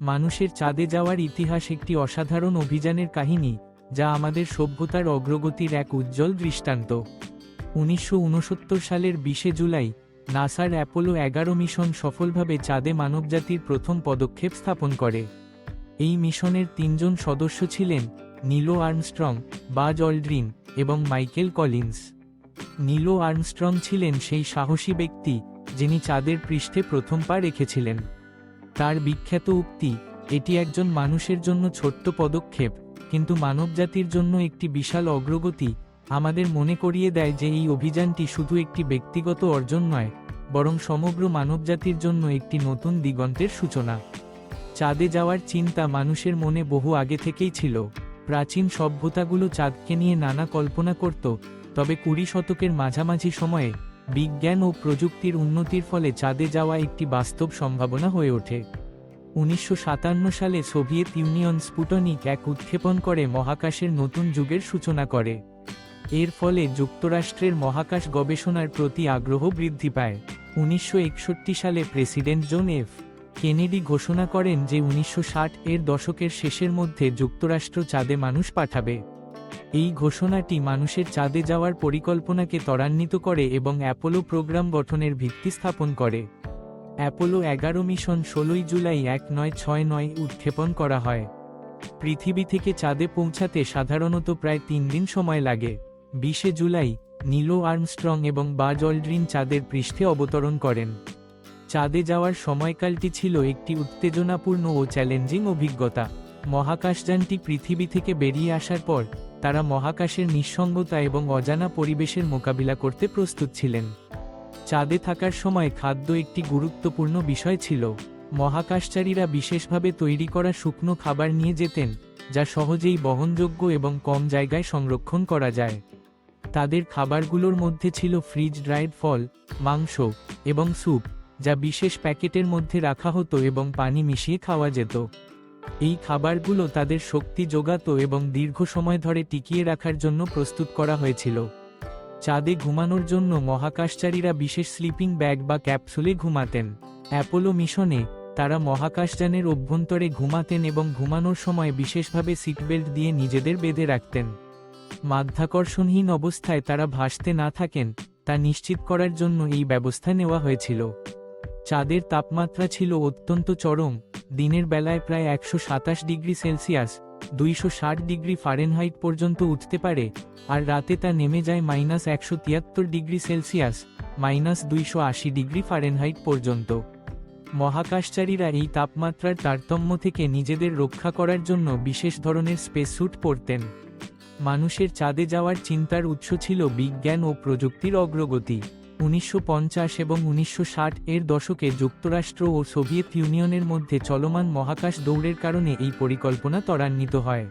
মানুষের চাঁদে যাওয়ার ইতিহাস একটি অসাধারণ অভিযানের কাহিনী, যা আমাদের সভ্যতার অগ্রগতির এক উজ্জ্বল দৃষ্টান্ত। উনিশশো উনসত্তর সালের বিশে জুলাই, নাসার অ্যাপোলো এগারো মিশন সফলভাবে চাঁদে মানবজাতির প্রথম পদক্ষেপ স্থাপন করে। এই মিশনের তিনজন সদস্য ছিলেন নীলো আর্মস্ট্রং, বাজ অল্ড্রিন এবং মাইকেল কলিন্স। নীলো আর্মস্ট্রং ছিলেন সেই সাহসী ব্যক্তি, যিনি চাঁদের পৃষ্ঠে প্রথম পা রেখেছিলেন। তার বিখ্যাত উক্তি, এটি একজন মানুষের জন্য ছোট্ট পদক্ষেপ, কিন্তু মানবজাতির জন্য একটি বিশাল অগ্রগতি, আমাদের মনে করিয়ে দেয় যে এই অভিযানটি শুধু একটি ব্যক্তিগত অর্জন নয়, বরং সমগ্র মানবজাতির জন্য একটি নতুন দিগন্তের সূচনা। চাঁদে যাওয়ার চিন্তা মানুষের মনে বহু আগে থেকেই ছিল। প্রাচীন সভ্যতাগুলো চাঁদকে নিয়ে নানা কল্পনা করত, তবে কুড়ি শতকের মাঝামাঝি সময়ে বিজ্ঞান ও প্রযুক্তির উন্নতির ফলে চাঁদে যাওয়া একটি বাস্তব সম্ভাবনা হয়ে ওঠে। উনিশশো সাতান্ন সালে সোভিয়েত ইউনিয়ন স্পুটনিক এক উৎক্ষেপণ করে মহাকাশের নতুন যুগের সূচনা করে। এর ফলে যুক্তরাষ্ট্রের মহাকাশ গবেষণার প্রতি আগ্রহ বৃদ্ধি পায়। উনিশশো একষট্টি সালে প্রেসিডেন্ট জন এফ কেনেডি ঘোষণা করেন যে উনিশশো ষাট এর দশকের শেষের মধ্যে যুক্তরাষ্ট্র চাঁদে মানুষ পাঠাবে। এই ঘোষণাটি মানুষের চাঁদে যাওয়ার পরিকল্পনাকে ত্বরান্বিত করে এবং অ্যাপোলো প্রোগ্রাম গঠনের ভিত্তি স্থাপন করে। অ্যাপোলো এগারো মিশন ষোলোই জুলাই এক নয় ছয় নয় উৎক্ষেপণ করা হয়। পৃথিবী থেকে চাঁদে পৌঁছাতে সাধারণত প্রায় তিন দিন সময় লাগে। বিশে জুলাই, নীলো আর্মস্ট্রং এবং বাজ অল্ড্রিন চাঁদের পৃষ্ঠে অবতরণ করেন। চাঁদে যাওয়ার সময়কালটি ছিল একটি উত্তেজনাপূর্ণ ও চ্যালেঞ্জিং অভিজ্ঞতা। মহাকাশযানটি পৃথিবী থেকে বেরিয়ে আসার পর, তারা মহাকাশের নিঃসঙ্গতা এবং অজানা পরিবেশের মোকাবিলা করতে প্রস্তুত ছিলেন। চাঁদে থাকার সময় খাদ্য একটি গুরুত্বপূর্ণ বিষয় ছিল। মহাকাশচারীরা বিশেষভাবে তৈরি করা শুকনো খাবার নিয়ে যেতেন, যা সহজেই বহনযোগ্য এবং কম জায়গায় সংরক্ষণ করা যায়। তাদের খাবারগুলোর মধ্যে ছিল ফ্রিজ ড্রাইড ফল, মাংস এবং স্যুপ, যা বিশেষ প্যাকেটের মধ্যে রাখা হতো এবং পানি মিশিয়ে খাওয়া যেত। এই খাবারগুলো তাদের শক্তি যোগাতো এবং দীর্ঘ সময় ধরে টিকিয়ে রাখার জন্য প্রস্তুত করা হয়েছিল। চাঁদে ঘুমানোর জন্য মহাকাশচারীরা বিশেষ স্লিপিং ব্যাগ বা ক্যাপসুলে ঘুমাতেন। অ্যাপোলো মিশনে তারা মহাকাশযানের অভ্যন্তরে ঘুমাতেন এবং ঘুমানোর সময় বিশেষভাবে সিটবেল্ট দিয়ে নিজেদের বেঁধে রাখতেন। মাধ্যাকর্ষণহীন অবস্থায় তারা ভাসতে না থাকেন, তা নিশ্চিত করার জন্য এই ব্যবস্থা নেওয়া হয়েছিল। চাঁদের তাপমাত্রা ছিল অত্যন্ত চরম, দিনের বেলায় প্রায় একশো সাতাশ ডিগ্রি সেলসিয়াস দুইশো ষাট ডিগ্রি ফারেনহাইট পর্যন্ত উঠতে পারে, আর রাতে তা নেমে যায় মাইনাস একশো তিয়াত্তর ডিগ্রি সেলসিয়াস, মাইনাস দুইশো আশি ডিগ্রি ফারেনহাইট পর্যন্ত। মহাকাশচারীরা এই তাপমাত্রার তারতম্য থেকে নিজেদের রক্ষা করার জন্য বিশেষ ধরনের স্পেসস্যুট পরতেন। মানুষের চাঁদে যাওয়ার চিন্তার উৎস ছিল বিজ্ঞান ও প্রযুক্তির অগ্রগতি। উনিশশো পঞ্চাশ এবং উনিশশো ষাট এর দশকে যুক্তরাষ্ট্র ও সোভিয়েত ইউনিয়নের মধ্যে চলমান মহাকাশ দৌড়ের কারণে এই পরিকল্পনা ত্বরান্বিত হয়।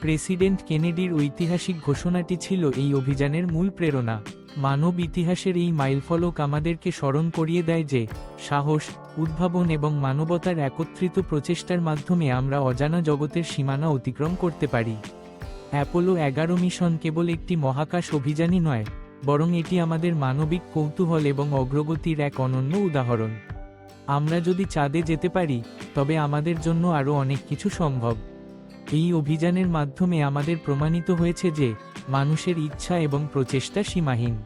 প্রেসিডেন্ট কেনেডির ঐতিহাসিক ঘোষণাটি ছিল এই অভিযানের মূল প্রেরণা। মানব ইতিহাসের এই মাইলফলক আমাদেরকে স্মরণ করিয়ে দেয় যে, সাহস, উদ্ভাবন এবং মানবতার একত্রিত প্রচেষ্টার মাধ্যমে আমরা অজানা জগতের সীমানা অতিক্রম করতে পারি। অ্যাপোলো এগারো মিশন কেবল একটি মহাকাশ অভিযানই নয় বরং এটি আমাদের মানবিক কৌতূহল এবং অগ্রগতির এক অনন্য উদাহরণ। আমরা যদি চাঁদে যেতে পারি, তবে আমাদের জন্য আরও অনেক কিছু সম্ভব। এই অভিযানের মাধ্যমে আমাদের প্রমাণিত হয়েছে যে, মানুষের ইচ্ছা এবং প্রচেষ্টা সীমাহীন।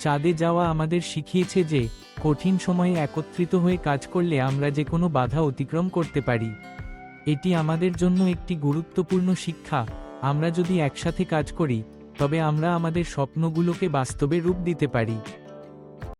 চাঁদে যাওয়া আমাদের শিখিয়েছে যে, কঠিন সময়ে একত্রিত হয়ে কাজ করলে আমরা যে কোনো বাধা অতিক্রম করতে পারি। এটি আমাদের জন্য একটি গুরুত্বপূর্ণ শিক্ষা। আমরা যদি একসাথে কাজ করি তবে আমরা আমাদের স্বপ্নগুলোকে বাস্তবে রূপ দিতে পারি।